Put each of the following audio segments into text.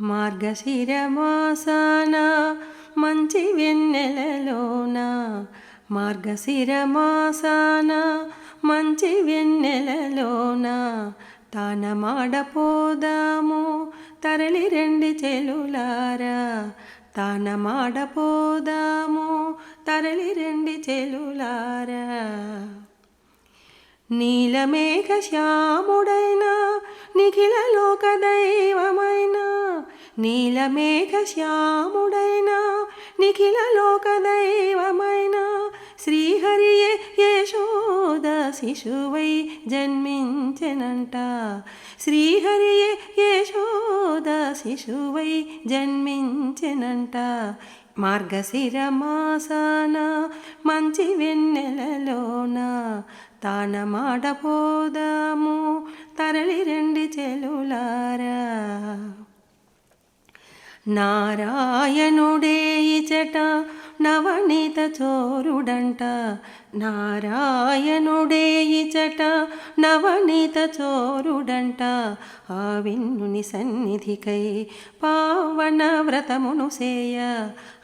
మార్గశిరమాసాన మంచి వెన్నెలలోన. మార్గశిరమాసాన మంచి వెన్నెలలోన. తానమాడపోదాము తరలి రెండు చెలులారా. తానమాడపోదాము తరలి రెండు చెలులారా. నీలమేఘ శ్యాముడైన నిఖిల లోక దైవమ నీలమేఘ శ్యాముడైన నిఖిల లోక దైవమైన శ్రీహరియే యశోద శిశువై జన్మించెనంట. శ్రీహరియే యశోద శిశువై జన్మించెనంట. మార్గశిర మాసాన మంచి వెన్నెలలోన తానమాడపోదాము తరలి రెండు చెలులా నారాయణుడే ఇచట నవనీత చోరుడంట. నారాయణుడే ఇచట నవనీత చోరుడంట. ఆ విన్నుని సన్నిధికై పావన వ్రతమును సేయ.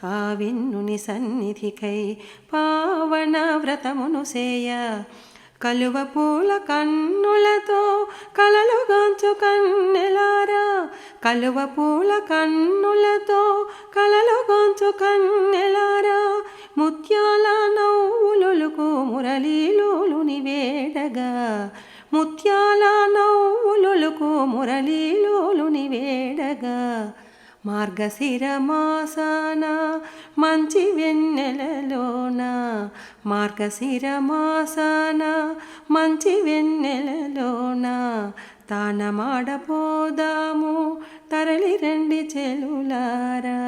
ఆ విన్నుని సన్నిధికై పావన వ్రతమును సేయ. కలువ పూల కన్నులతో కలలుగాంచు కన్నెలారా. కలువ పూల కన్నులతో కలలుగాంచు కన్నెలారా ముత్యాల నవ్వులుకు మురళీలు వేడగా ముత్యాల నవ్వులుకు మురళీలు వేడగా మార్గశిర మాసాన మంచి వెన్నెలలోన మార్గశిర మాసాన మంచి వెన్నెలలోన తానమాడపోదాము తరలి రండి చెలులారా.